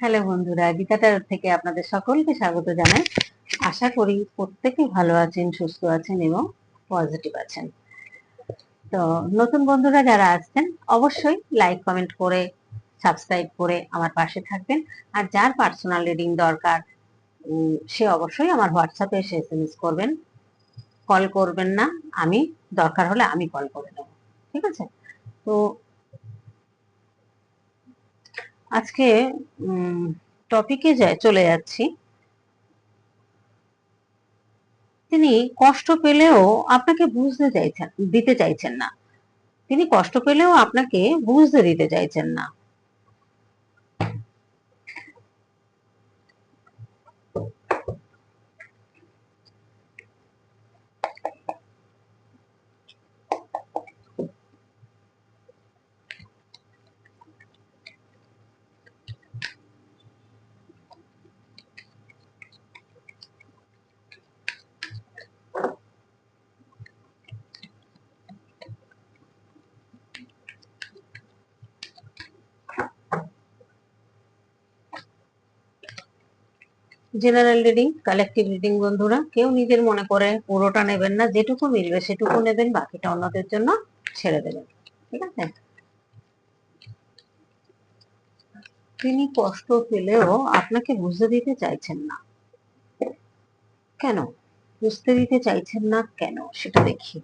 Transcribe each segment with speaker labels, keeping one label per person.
Speaker 1: Hello বন্ধুরা গীতাটার থেকে আপনাদের সকলকে স্বাগত জানাই। আশা করি প্রত্যেকে ভালো আছেন, সুস্থ আছেন এবং পজিটিভ আছেন। তো নতুন বন্ধুরা যারা আসছেন, অবশ্যই লাইক কমেন্ট করে সাবস্ক্রাইব করে আমার পাশে থাকবেন। আর যার পার্সোনাল রিডিং দরকার সে অবশ্যই আমার হোয়াটসঅ্যাপে এসে এস করবেন। কল করবেন না, আমি দরকার হলে আমি কল করে নেব। ঠিক আছে? তো আজকে টপিকে যায়, চলে যাচ্ছি। তিনি কষ্ট পেলেও আপনাকে বুঝতে চাইছেন, দিতে চাইছেন না। তিনি কষ্ট পেলেও আপনাকে বুঝতে দিতে চাইছেন না। জেনারেল রিডিং কালেকটিভ রিডিং বন্ধুরা, কেউ নিজের মনে করে পুরোটা নেবেন না, যেটুকু মিলবে সেটুকু নেবেন, বাকিটা অন্যদের জন্য ছেড়ে দেবেন, ঠিক আছে? তিনি কষ্ট পেলেও আপনাকে বুঝতে দিতে চাইছেন না। কেন? বুঝতে দিতে চাইছেন না কেন? সেটা দেখি।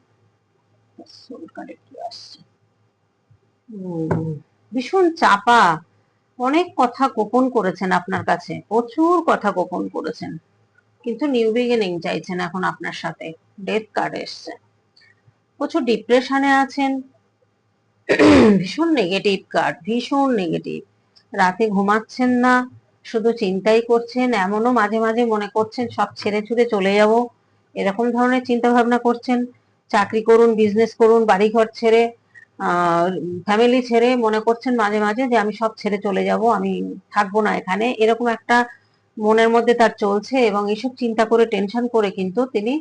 Speaker 1: ভীষণ চাপা অনেক কথা গোপন করেছেন আপনার কাছে, প্রচুর কথা গোপন করেছেন। কিন্তু নিউ বিগিনিং চাইছেন এখন আপনার সাথে ডেথ কার্ড এসছে। প্রচুর ডিপ্রেশনে আছেন, ভীষণ নেগেটিভ কার্ড ভীষণ নেগেটিভ রাতে ঘুমাচ্ছেন না, শুধু চিন্তাই করছেন, এমনও মাঝে মাঝে মনে করছেন, সব ছেড়ে ছুড়ে চলে যাব। এরকম ধরনের চিন্তা ভাবনা করছেন, চাকরি করুন বিজনেস করুন, বাড়িঘর ছেড়ে ফ্যামিলি ছেড়ে মনে করছেন মাঝে মাঝে যে আমি সব ছেড়ে চলে যাব, আমি থাকব না এখানে। এরকম একটা মনের মধ্যে তার চলছে এবং এসব চিন্তা করে টেনশন করে কিন্তু তিনি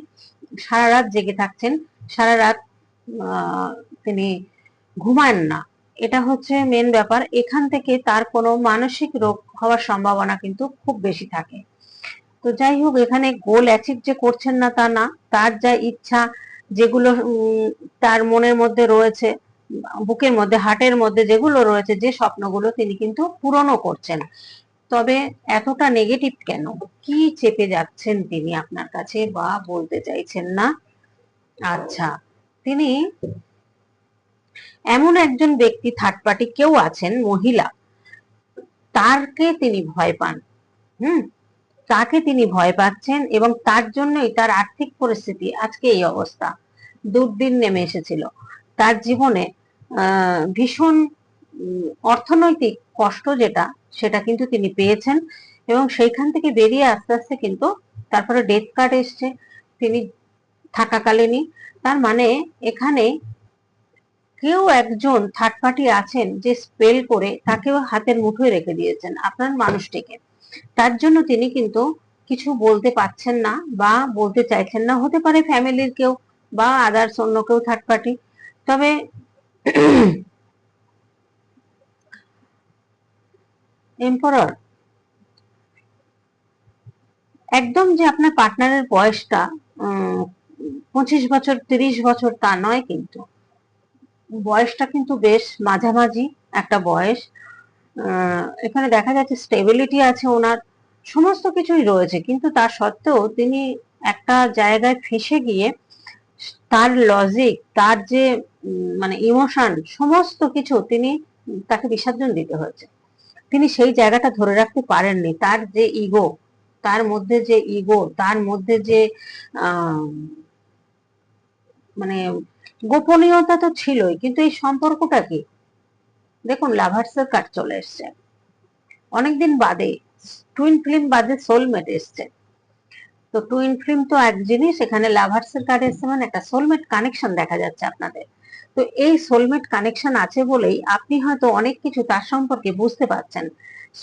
Speaker 1: সারা রাত জেগে থাকছেন। সারা রাত তিনি ঘুমান না। এটা হচ্ছে মেন ব্যাপার। এখান থেকে তার কোনো মানসিক রোগ হওয়ার সম্ভাবনা কিন্তু খুব বেশি থাকে। তো যাই হোক, এখানে গোল অ্যাচিভ যে করছেন না তা না, তার যা ইচ্ছা, যেগুলো তার মনের মধ্যে রয়েছে বুকের মধ্যে, হার্টের মধ্যে যেগুলো রয়েছে, যে স্বপ্নগুলো তিনি কিন্তু পূরণও করছেন। তবে এতটা নেগেটিভ কেন? কি চেপে যাচ্ছেন তিনি আপনার কাছে বা বলতে চাইছেন না? আচ্ছা তিনি এমন একজন ব্যক্তি থার্ড পার্টি কেউ আছেন, মহিলা, তারকে তিনি ভয় পান। হুম? তাকে তিনি ভয় পাচ্ছেন এবং তার জন্যই তার আর্থিক পরিস্থিতি, আজকে এই অবস্থা, দুর্দিন নেমে এসেছিল। তার জীবনে ভীষণ অর্থনৈতিক কষ্ট যেটা, সেটা কিন্তু তিনি পেয়েছেন এবং সেইখান থেকে বেরিয়ে আস্তে আস্তে কিন্তু তারপরে ডেথ কার্ড এসছে। তিনি থাকাকালীনই। তার মানে এখানে কেউ একজন থার্ড পার্টি আছেন যে স্পেল করে তাকেও হাতের মুঠোয় রেখে দিয়েছেন আপনার মানুষটিকে। তার জন্য তিনি কিন্তু কিছু বলতে পারছেন না বা বলতে চাইছেন না। হতে পারে ফ্যামিলির কেউ বা আদার্স অন্য কেউ থার্ড পার্টি তবে এম্পরর একদম যে আপনার পার্টনারের বয়সটা পঁচিশ বছর, তিরিশ বছর তা নয় কিন্তু। বয়সটা কিন্তু বেশ মাঝামাঝি একটা বয়স। এখানে দেখা যাচ্ছে স্টেবিলিটি আছে ওনার, সমস্ত কিছুই রয়েছে। কিন্তু তার সত্ত্বেও তিনি একটা জায়গায় ফেসে গিয়ে তার লজিক তার যে মানে ইমোশন সমস্ত কিছু তিনি তাকে বিসর্জন দিতে হয়েছে। তিনি সেই জায়গাটা ধরে রাখতে পারেননি। তার যে ইগো তার মধ্যে যে ইগো তার মধ্যে যে মানে গোপনীয়তা তো ছিলই, কিন্তু এই সম্পর্কটা কি? দেখুন লাভার্সের কার্ড চলে এসছে। অনেকদিন বাদে টুইন ফিল্ম বাদে সোলমেট এসছে। তো টুইন ফিল্ম তো এক জিনিস, এখানে লাভার্সের কার্ড এসছে মানে একটা সোলমেট কানেকশন দেখা যাচ্ছে আপনাদের। তো এই সোলমেট কানেকশন আছে বলেই আপনি হয়তো অনেক কিছু তার সম্পর্কে বুঝতে পারছেন।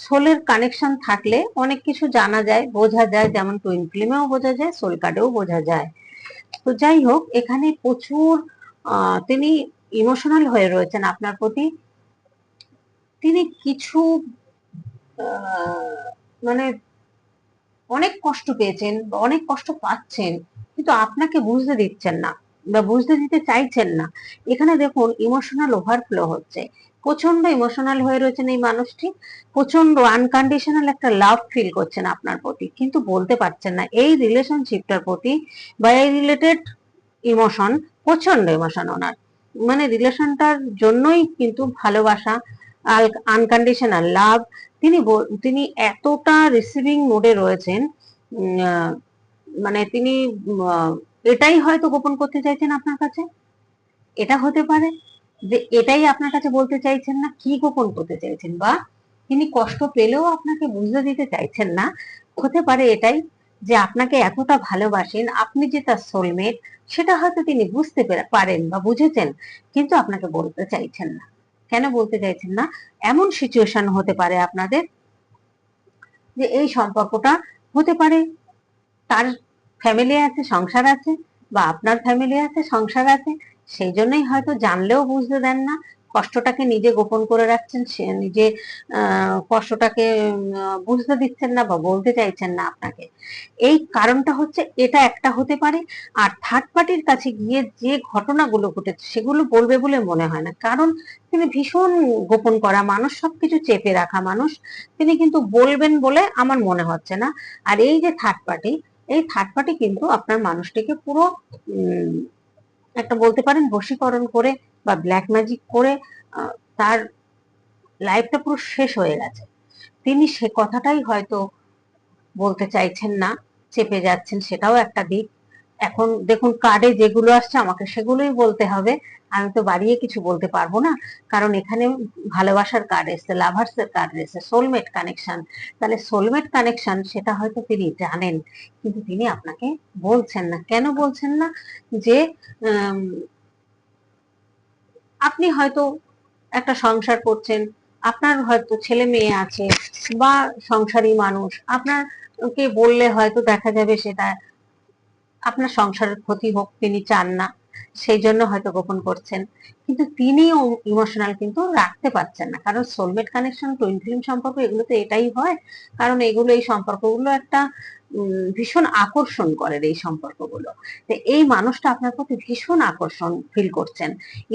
Speaker 1: সোলের কানেকশন থাকলে অনেক কিছু জানা যায়, বোঝা যায়, যেমন টুইন ফিল্মেও বোঝা যায় সোল কার্ডেও বোঝা যায়। তো যাই হোক, এখানে প্রচুর তিনি ইমোশনাল হয়ে রয়েছেন আপনার প্রতি। তিনি কিছু মানে অনেক কষ্ট পেয়েছেন বা অনেক কষ্ট পাচ্ছেন, কিন্তু আপনাকে বুঝতে দিচ্ছেন না। বা বুঝতে দিতে চাইছেন না। এখানে দেখুন ইমোশনাল ওভারফ্লো হচ্ছে। প্রচণ্ড ইমোশনাল হয়ে রয়েছেন এই মানুষটি। প্রচণ্ড আনকন্ডিশনাল একটা লাভ ফিল করছেন আপনার প্রতি। কিন্তু বলতে পারছেন না, এই রিলেশনশিপটার প্রতি বা এই রিলেটেড ইমোশন প্রচণ্ড ইমোশন ওনার। মানে রিলেশনটার জন্যই কিন্তু ভালোবাসা আনকন্ডিশনাল লাভ তিনি তিনি এতটা রিসিভিং মোডে রয়েছেন মানে তিনি এটাই হয়তো গোপন করতে চাইছেন আপনার কাছে? এটা হতে পারে যে এটাই আপনার কাছে বলতে চাইছেন না, কি গোপন করতে চাইছেন? বা তিনি কষ্ট পেলেও আপনাকে বুঝতে দিতে চাইছেন না। হতে পারে এটাই যে আপনাকে এতটা ভালোবাসেন, আপনি যে তার সোলমেট সেটা হয়তো তিনি বুঝতে পেরে- পারেন বা বুঝেছেন, কিন্তু আপনাকে বলতে চাইছেন না। কেন বলতে চাইছেন না? এমন সিচুয়েশন হতে পারে আপনাদের যে এই সম্পর্কটা হতে পারে তার ফ্যামিলি আছে, সংসার আছে বা আপনার ফ্যামিলি আছে, সংসার আছে, সেই জন্যই হয়তো জানলেও বুঝতে দেন না, কষ্টটাকে নিজে গোপন করে রাখছেন, সে নিজে কষ্টটাকে বুঝতে দিচ্ছেন না বা বলতে চাইছেন না আপনাকে। এই কারণটা হচ্ছে এটা একটা হতে পারে, আর থার্ড পার্টির কাছে গিয়ে যে ঘটনাগুলো ঘটেছে, সেগুলো বলবে বলে মনে হয় না। কারণ তিনি ভীষণ গোপন করা মানুষ, সবকিছু চেপে রাখা মানুষ। তিনি কিন্তু বলবেন বলে আমার মনে হচ্ছে না। আর এই যে থার্ড পার্টি এই থার্ড পার্টি কিন্তু আপনার মানুষটিকে পুরো একটা বলতে পারেন বশীকরণ করে বা ব্ল্যাক ম্যাজিক করে তার লাইফটা পুরো শেষ হয়ে গেছে। তিনি সে কথাটাই হয়তো বলতে চাইছেন না, চেপে যাচ্ছেন সেটাও একটা দিক। এখন দেখুন কার্ডে যেগুলো আসছে আমাকে সেগুলোই বলতে হবে। আমি তো বাড়িয়ে কিছু বলতে পারব না। কারণ এখানে ভালোবাসার কার্ড এসছে লাভার্স এর কার্ড এসছে সোলমেট কানেকশন তাহলে সোলমেট কানেকশন সেটা হয়তো তিনি জানেন, কিন্তু তিনি আপনাকে বলছেন না। কেন বলছেন না? যে আপনি হয়তো একটা সংসার করছেন, আপনার হয়তো ছেলে মেয়ে আছে বা সংসারী মানুষ আপনার কে বললে হয়তো দেখা যাবে সেটা আপনার সংসারের ক্ষতি হোক, তিনি চান না। সেই জন্য হয়তো গোপন করছেন। কিন্তু তিনি ইমোশনাল কিন্তু রাখতে পারছেন না। কারণ সোলমেট কানেকশন টুইন ফিল্ম সম্পর্ক এগুলো তো এটাই হয়। কারণ এগুলো, এই সম্পর্কগুলো একটা ভীষণ আকর্ষণ করে এই সম্পর্কগুলো। এই মানুষটা আপনার প্রতি ভীষণ আকর্ষণ ফিল করছেন।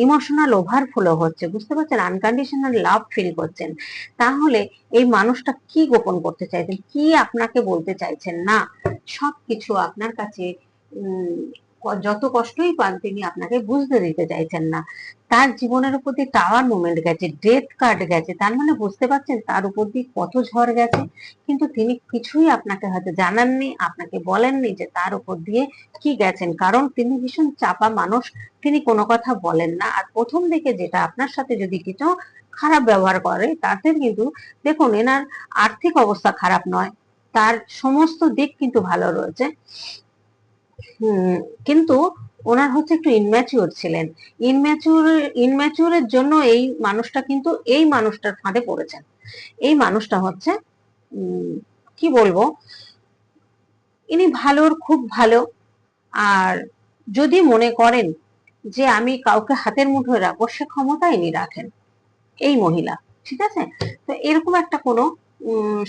Speaker 1: ইমোশনাল ওভারফ্লো হচ্ছে, বুঝতে পারছেন? আনকন্ডিশনাল লাভ ফিল করছেন। তাহলে এই মানুষটা কি গোপন করতে চাইছেন? কি আপনাকে বলতে চাইছেন? না, সবকিছু আপনার কাছে যত কষ্টই পান তিনি আপনাকে বুঝতে দিতে চাইছেন না। তার জীবনের উপর দিয়ে টাওয়ার মুভমেন্ট গেছে ডেথ কার্ড গেছে। তার মানে বুঝতে পারছেন? তার উপর দিয়ে কত ঝড় গেছে। কিন্তু তিনি কিছুই আপনাকে হয়তো জানাননি, আপনাকে বলেননি যে তার উপর দিয়ে কি গেছেন। কারণ তিনি ভীষণ চাপা মানুষ, তিনি কোনো কথা বলেন না। আর প্রথম দিকে যেটা আপনার সাথে যদি কিছু খারাপ ব্যবহার করে, তাতে কিন্তু দেখুন, এনার আর্থিক অবস্থা খারাপ নয়। তার সমস্ত দিক কিন্তু ভালো রয়েছে। কিন্তু ওনার হচ্ছে একটু ইনম্যাচিওর ছিলেন। ইনম্যাচিওর ইনম্যাচিওরের জন্য এই মানুষটা কিন্তু, এই মানুষটার ফাঁদে পড়েছেন। এই মানুষটা হচ্ছে কি বলব, ইনি ভালোর খুব ভালো। আর যদি মনে করেন যে আমি কাউকে হাতের মুঠোয় রাখব, সে ক্ষমতা ইনি রাখেন, এই মহিলা, ঠিক আছে? তো এরকম একটা কোনো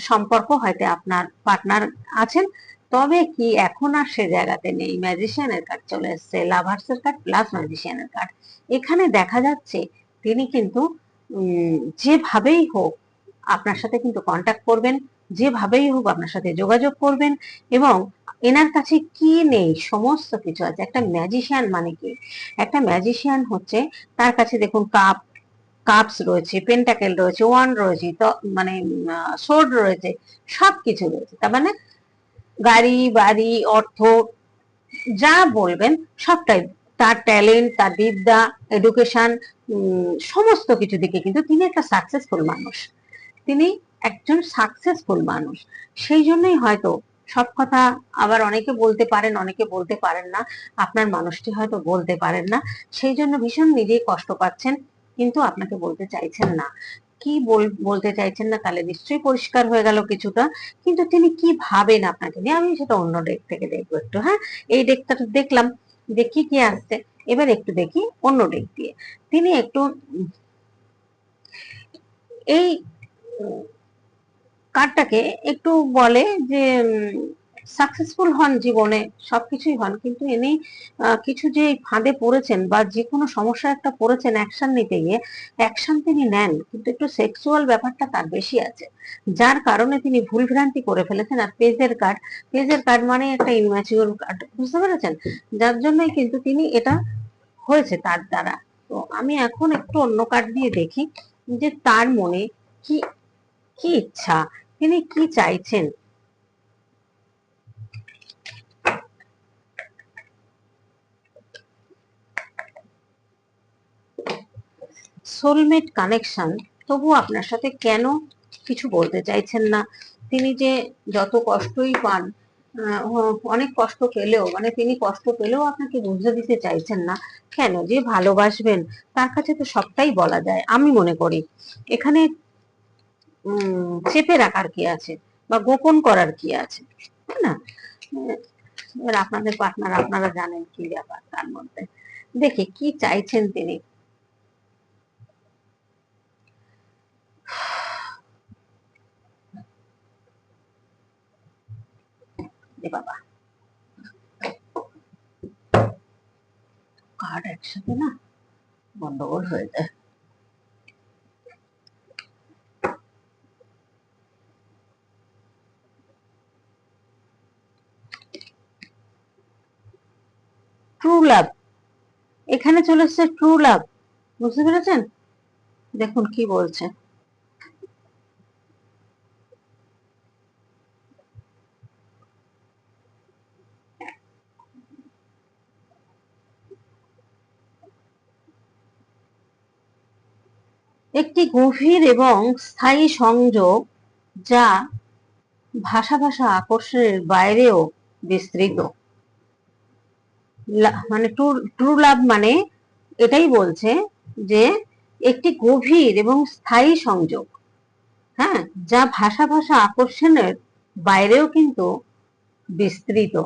Speaker 1: সম্পর্ক হয়তো আপনার পার্টনার আছেন। তবে কি এখন আর সে জায়গাতে নেই? ম্যাজিশিয়ানের কার্ড চলে এসছে লাভার্সের কার্ড প্লাস ম্যাজিশিয়ানের কার্ড এখানে দেখা যাচ্ছে তিনি কিন্তু যেভাবেই হোক আপনার সাথে কিন্তু কন্ট্যাক্ট করবেন, যেভাবেই হোক আপনার সাথে যোগাযোগ করবেন এবং এনার কাছে কি নেই? সমস্ত কিছু আছে। একটা ম্যাজিশিয়ান মানে কি? একটা ম্যাজিশিয়ান হচ্ছে, তার কাছে দেখুন কাপ কাপস রয়েছে পেন্টাকেল রয়েছে ওয়ান রয়েছে মানে সোর্ড রয়েছে, সবকিছু রয়েছে। তার মানে গাড়ি, বাড়ি, অর্থ, যা বলবেন সবটাই। তার ট্যালেন্ট তার বিদ্যা এডুকেশন সমস্ত কিছু দিকে কিন্তু তিনি একটা সাকসেসফুল মানুষ। তিনি একজন সাকসেসফুল মানুষ। সেই জন্যই হয়তো সব কথা আবার অনেকে বলতে পারেন, অনেকে বলতে পারেন না। আপনার মানুষটি হয়তো বলতে পারেন না। সেই জন্য ভীষণ নিজেই কষ্ট পাচ্ছেন, কিন্তু আপনাকে বলতে চাইছেন না। কি বলতে চাইছেন না তাহলে নিশ্চয়ই পরিষ্কার হয়ে গেল কিছুটা। কিন্তু তিনি কি ভাবেন আপনাকে নিয়ে? আমি সেটা অন্য ডেক থেকে দেখব একটু হ্যাঁ? এই ডেকটা তো দেখলাম কি কি আসছে। এবার একটু দেখি অন্য ডেক দিয়ে। তিনি একটু এই কার্ডটাকে একটু বলে যে সাকসেসফুল হন জীবনে, সবকিছুই হন, কিন্তু ইনি কিছু যে ফাঁদে পড়েছেন বা যে কোনো সমস্যা একটা পড়েছেন অ্যাকশন নিতে গিয়ে অ্যাকশন তিনি নেন, কিন্তু একটু সেক্সুয়াল ব্যাপারটা তার বেশি আছে। যার কারণে তিনি ভুলভ্রান্তি করে ফেলেছেন, আর পেজের কার্ড পেজের কার্ড মানে একটা ইনম্যাচিউর কার্ড বুঝতে পেরেছেন? যার জন্যই কিন্তু তিনি এটা হয়েছে তার দ্বারা। তো আমি এখন একটু অন্য কার্ড দিয়ে দেখি যে তার মনে কি কি ইচ্ছা, তিনি কি চাইছেন? সোলমেট কানেকশন তবু আপনার সাথে কেন কিছু বলতে চাইছেন না? তিনি যে যত কষ্টই পান অনেক কষ্ট পেলেও মানে তিনি কষ্ট পেলেও আপনাকে বুঝে দিতে চাইছেন না। কেন? যে ভালোবাসবেন, তার কাছে তো সবটাই বলা যায়, আমি মনে করি। এখানে চেপে রাখার কি আছে? বা গোপন করার কি আছে? তাই না? এবার আপনাদের পার্টনার আপনারা জানেন কি ব্যাপার তার মধ্যে। দেখি, কি চাইছেন তিনি? এ বাবা। কার্ড একসাথে না গন্ডগোল হয়ে যায়। ট্রু লাভ এখানে চলে এসছে ট্রু লাভ বুঝতে পেরেছেন? দেখুন কি বলছে। একটি গভীর এবং স্থায়ী সংযোগ যা ভাষা ভাষা আকর্ষণের বাইরেও বিস্তৃত। মানে ট্রু লাভ মানে এটাই বলছে যে একটি গভীর এবং স্থায়ী সংযোগ হ্যাঁ যা ভাষা ভাষা আকর্ষণের বাইরেও কিন্তু বিস্তৃত।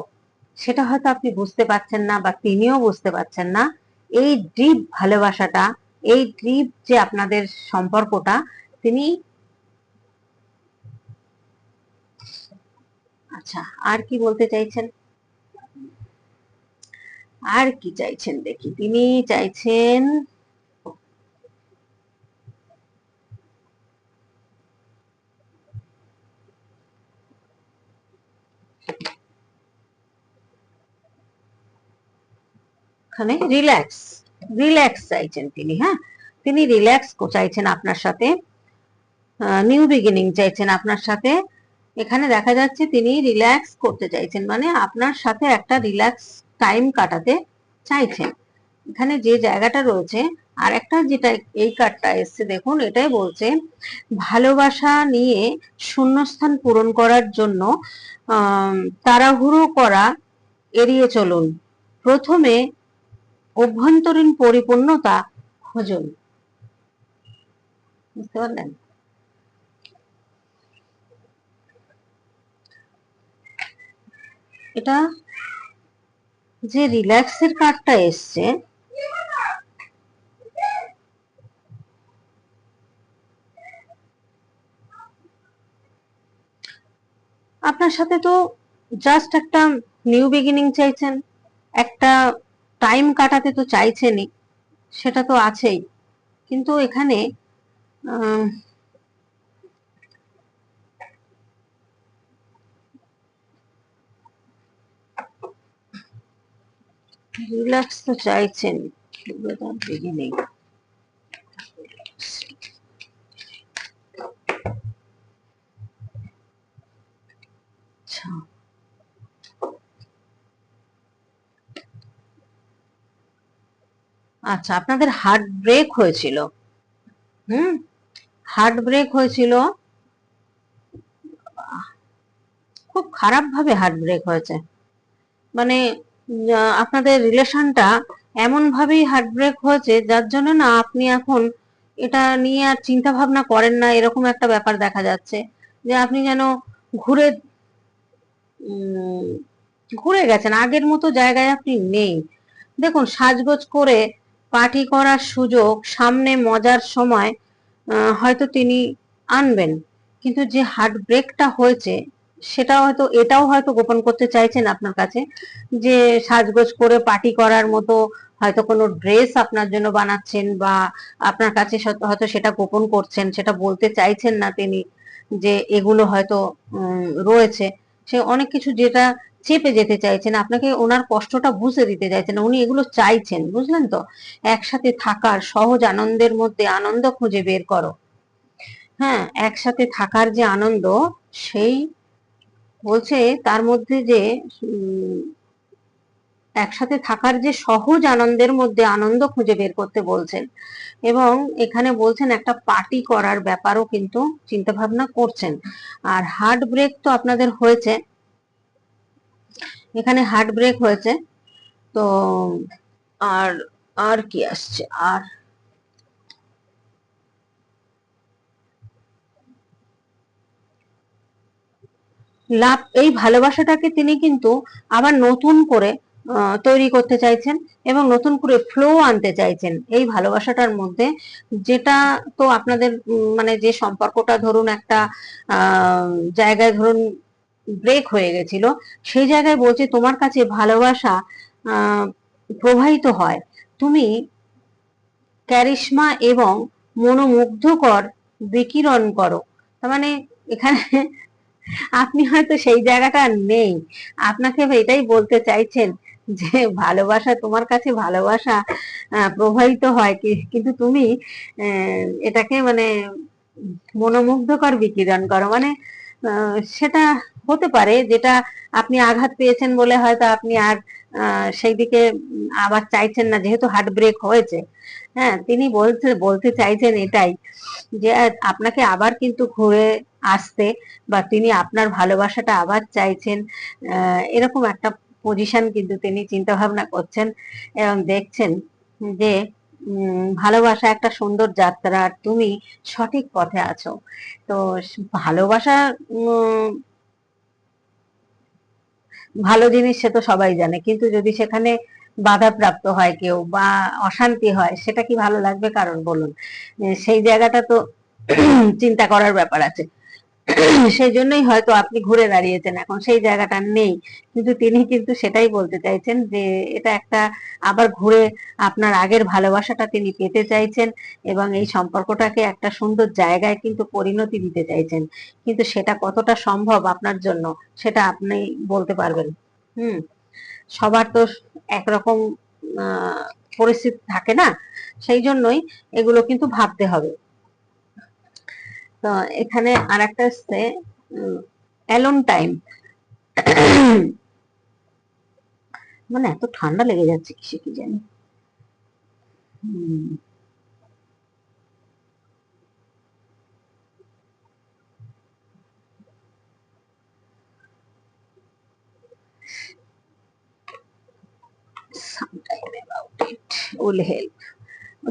Speaker 1: সেটা হয়তো আপনি বুঝতে পারছেন না বা তিনিও বুঝতে পারছেন না। এই ডিপ ভালোবাসাটা এই ট্রিপ যে আপনাদের সম্পর্কটা, তিনি আচ্ছা আর কি বলতে চাইছেন? আর কি চাইছেন দেখি, তিনি চাইছেন এখানে রিল্যাক্স রিল্যাক্স চাইছেন তিনি হ্যাঁ? তিনি রিল্যাক্স চাইছেন আপনার সাথে। নিউ বিগিনিং চাইছেন আপনার সাথে। এখানে দেখা যাচ্ছে তিনি রিল্যাক্স করতে চাইছেন মানে আপনার সাথে একটা রিল্যাক্স টাইম কাটাতে চাইছেন। এখানে যে জায়গাটা রয়েছে আর একটা যেটা এই কার্ডটা এসছে, দেখুন, এটাই বলছে, ভালোবাসা নিয়ে শূন্যস্থান পূরণ করার জন্য তাড়াহুড়ো করা এড়িয়ে চলুন। প্রথমে অভ্যন্তরীণ পরিপূর্ণতা খুঁজুন। বুঝতে পারলেন? এটা যে রিল্যাক্সের কার্ডটা এসছে, আপনার সাথে তো জাস্ট একটা নিউ বিগিনিং চাইছেন, একটা টাইম কাটাতে তো চাইছেনই সেটা তো আছেই। কিন্তু এখানে রিল্যাক্স তো চাইছেন বিগিনিং আচ্ছা আচ্ছা আপনাদের হার্ট ব্রেক হয়েছিল। হুম? হার্ট ব্রেক হয়েছিল, খুব খারাপ ভাবে হার্ট ব্রেক হয়েছে। মানে আপনাদের রিলেশনটা এমন ভাবেই হার্ট ব্রেক হয়েছে, যার জন্য না আপনি এখন এটা নিয়ে আর চিন্তা ভাবনা করেন না, এরকম একটা ব্যাপার দেখা যাচ্ছে। যে আপনি যেন ঘুরে ঘুরে গেছেন, আগের মতো জায়গায় আপনি নেই। দেখুন, সাজগোজ করে পার্টি করার সুযোগ সামনে মজার সময় হয়তো তিনি আনবেন। কিন্তু যে হার্ট ব্রেকটা হয়েছে, সেটা হয়তো, এটাও হয়তো গোপন করতে চাইছেন আপনার কাছে, যে সাজগোজ করে পার্টি করার মতো হয়তো কোনো ড্রেস আপনার জন্য বানাচ্ছেন বা আপনার কাছে হয়তো সেটা গোপন করছেন, সেটা বলতে চাইছেন না তিনি যে এগুলো হয়তো রয়েছে। সে অনেক কিছু যেটা চেপে যেতে চাইছেন, আপনাকে ওনার কষ্টটা বুঝে দিতে চাইছেন, উনি এগুলো চাইছেন, বুঝলেন তো? একসাথে থাকার সহজ আনন্দের মধ্যে আনন্দ খুঁজে বের করো। হ্যাঁ একসাথে থাকার যে আনন্দ, সেই বলছে তার মধ্যে যে একসাথে থাকার যে সহজ আনন্দের মধ্যে আনন্দ খুঁজে বের করতে বলছেন। এবং এখানে বলছেন একটা পার্টি করার ব্যাপারও কিন্তু চিন্তা ভাবনা করছেন। আর হার্ট ব্রেক তো আপনাদের হয়েছে। এখানে হার্ট ব্রেক হয়েছে, তো আর আর কি আসছে? আর লাভ, এই ভালোবাসাটাকে তিনি কিন্তু আবার নতুন করে তৈরি করতে চাইছেন এবং নতুন করে ফ্লো আনতে চাইছেন। এই ভালোবাসাটার মধ্যে যেটা তো আপনাদের মানে যে সম্পর্কটা ধরুন একটা জায়গায় ধরুন ব্রেক হয়ে গেছিল। সেই জায়গায় বলছে, তোমার কাছে ভালোবাসা প্রবাহিত হয়। তুমি ক্যারিশমা এবং মনোমুগ্ধকর বিকিরণ করো। তার মানে এখানে আপনি হয়তো সেই জায়গাটা নেই। আপনাকে এটাই বলতে চাইছেন যে, ভালোবাসা, তোমার কাছে ভালোবাসা প্রবাহিত হয় কিন্তু তুমি এটাকে মানে মনোমুগ্ধকর বিকিরণ করো। মানে সেটা হতে পারে যেটা আপনি আঘাত পেয়েছেন বলে হয়তো আপনি আর সেই দিকে আবার চাইছেন না, যেহেতু হার্ট ব্রেক হয়েছে। হ্যাঁ তিনি বলতে বলতে চাইছেন এটাই যে, আপনাকে আবার কিন্তু ঘুরে আসতে বা তিনি আপনার ভালোবাসাটা আবার চাইছেন এরকম একটা পজিশন কিন্তু তিনি চিন্তা ভাবনা করছেন এবং দেখছেন যে ভালোবাসা একটা সুন্দর যাত্রা, আর তুমি সঠিক পথে আছো। তো ভালোবাসা ভালো জিনিস সে তো সবাই জানে, কিন্তু যদি সেখানে বাধাপ্রাপ্ত হয় কেউ বা অশান্তি হয়, সেটা কি ভালো লাগবে? কারণ বলুন সেই জায়গাটা তো চিন্তা করার ব্যাপার আছে। সেই জন্যই হয়তো আপনি ঘুরে দাঁড়িয়েছেন, এখন সেই জায়গাটা নেই। কিন্তু তিনি কিন্তু সেটাই বলতে চাইছেন যে, এটা একটা আবার ঘুরে আপনার আগের ভালোবাসাটা তিনি পেতে চাইছেন এবং এই সম্পর্কটাকে একটা সুন্দর জায়গায় কিন্তু পরিণতি দিতে চাইছেন। কিন্তু সেটা কতটা সম্ভব আপনার জন্য, সেটা আপনি বলতে পারবেন। হুম, সবার তো একরকম পরিস্থিতি থাকে না। সেই জন্যই এগুলো কিন্তু ভাবতে হবে। তো এখানে আর একটা আসছে অ্যালোন টাইম মানে এত ঠান্ডা লেগে যাচ্ছে কিসে কি জানি। will help.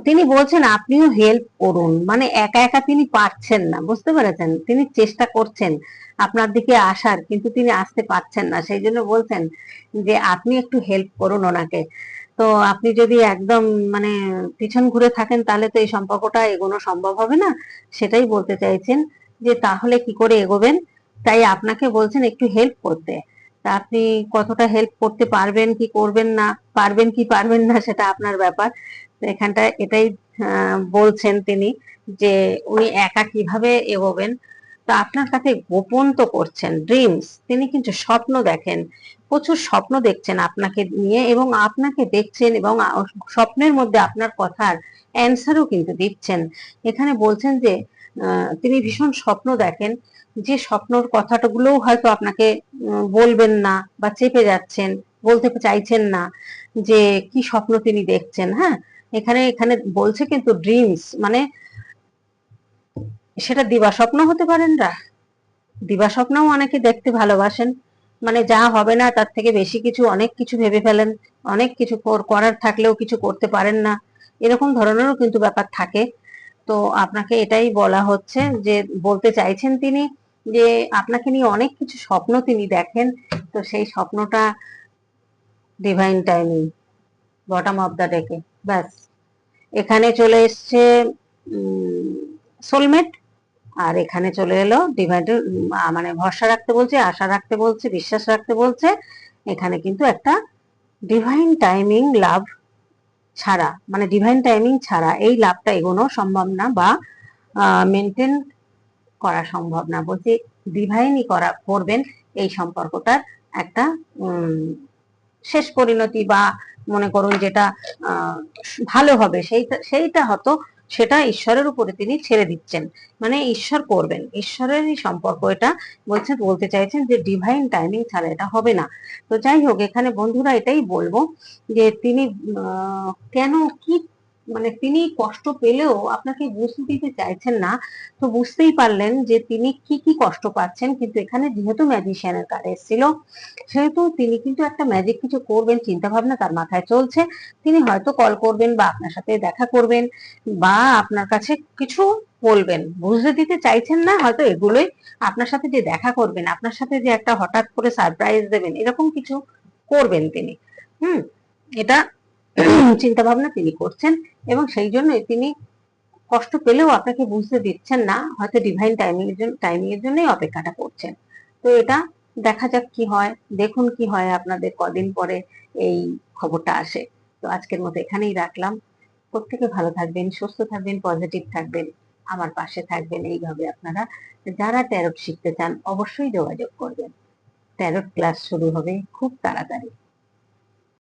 Speaker 1: তিনি বলছেন, আপনিও হেল্প করুন। মানে একা একা তিনি পারছেন না, বুঝতে পেরেছেন? তিনি চেষ্টা করছেন আপনার দিকে আসার, কিন্তু তিনি আসতে পারছেন না। সেই জন্য বলছেন যে, আপনি একটু হেল্প করুন ওনাকে। তো আপনি যদি একদম মানে পিছন ঘুরে থাকেন, তাহলে তো এই সম্পর্কটা এগোনো সম্ভব হবে না। সেটাই বলতে চাইছেন যে, তাহলে কি করে এগোবেন? তাই আপনাকে বলছেন একটু হেল্প করতে। তা আপনি কতটা হেল্প করতে পারবেন, কি করবেন না, পারবেন কি পারবেন না, সেটা আপনার ব্যাপার। এখানটা এটাই বলছেন তিনি যে উনি একা কীভাবে এগোবেন। তো আপনার কাছে গোপন তো করছেন ড্রিমস তিনি কিন্তু স্বপ্ন দেখেন, প্রচুর স্বপ্ন দেখছেন আপনাকে নিয়ে এবং আপনাকে দেখছেন এবং স্বপ্নের মধ্যে আপনার কথার অ্যান্সারও কিন্তু দিচ্ছেন। এখানে বলছেন যে তিনি ভীষণ স্বপ্ন দেখেন, যে স্বপ্নর কথাটাগুলোও হয়তো আপনাকে বলবেন না বা চেপে যাচ্ছেন, বলতে চাইছেন না যে কি স্বপ্ন তিনি দেখছেন হ্যাঁ? এখানে এখানে বলছে কিন্তু ড্রিমস মানে সেটা দিবা স্বপ্ন হতে পারেন না দিবা স্বপ্নও অনেকে দেখতে ভালোবাসেন। মানে যা হবে না, তার থেকে বেশি কিছু, অনেক কিছু ভেবে ফেলেন। অনেক কিছু করার থাকলেও কিছু করতে পারেন না। এরকম ধরনেরও কিন্তু ব্যাপার থাকে। তো আপনাকে এটাই বলা হচ্ছে যে, বলতে চাইছেন তিনি যে, আপনাকে নিয়ে অনেক কিছু স্বপ্ন তিনি দেখেন। তো সেই স্বপ্নটা divine timing bottom of the ডেকে ব্যাস। এখানে চলে এসছে সোলমেট আর এখানে চলে এলো ডিভাইডের মানে ভরসা রাখতে বলছে, আশা রাখতে বলছে, বিশ্বাস রাখতে বলছে। এখানে কিন্তু একটা ডিভাইন টাইমিং লাভ ছাড়া মানে ডিভাইন টাইমিং ছাড়া এই লাভটা এগোনো সম্ভব না বা মেনটেন করা সম্ভব না। বলছে ডিভাইনই করা, করবেন, এই সম্পর্কটার একটা শেষ পরিণতি বা মনে করুন যেটা ভালো হবে, সেইটা সেইটা হতো সেটা ঈশ্বরের উপরে তিনি ছেড়ে দিচ্ছেন। মানে ঈশ্বর করবেন, ঈশ্বরেরই সম্পর্ক এটা বলছেন বলতে চাইছেন যে ডিভাইন টাইমিং ছাড়া এটা হবে না। তো যাই হোক, এখানে বন্ধুরা এটাই বলব যে তিনি কেন কি মানে তিনি কষ্ট পেলেও আপনাকে বুঝতে দিতে চাইছেন না। তো বুঝতেই পারলেন যে তিনি কি কি কষ্ট পাচ্ছেন, কিন্তু এখানে যেহেতু ম্যাজিশিয়ানের কার্ড এসেছিল, সেহেতু তিনি কিন্তু একটা ম্যাজিক কিছু করবেন চিন্তা ভাবনা তার মাথায় চলছে। তিনি হয়তো কল করবেন বা আপনার সাথে দেখা করবেন বা আপনার কাছে কিছু বলবেন। বুঝতে দিতে চাইছেন না, হয়তো এগুলোই আপনার সাথে যে দেখা করবেন, আপনার সাথে যে একটা হঠাৎ করে সারপ্রাইজ দেবেন, এরকম কিছু করবেন তিনি। হুম, এটা চিন্তা ভাবনা তিনি করছেন এবং সেই জন্যই তিনি কষ্ট পেলেও আপনাকে বুঝতে দিচ্ছেন না, হয়তো ডিভাইন টাইমিং এর জন্য টাইমিং এর জন্যই অপেক্ষাটা করছেন। তো এটা দেখা যাক কি হয়, দেখুন কি হয় আপনাদের কদিন পরে এই খবরটা আসে। তো আজকের মতো এখানেই রাখলাম। প্রত্যেকে ভালো থাকবেন, সুস্থ থাকবেন পজিটিভ থাকবেন, আমার পাশে থাকবেন। এইভাবে আপনারা যারা ট্যারট শিখতে চান অবশ্যই যোগাযোগ করবেন। ট্যারট ক্লাস শুরু হবে খুব তাড়াতাড়ি।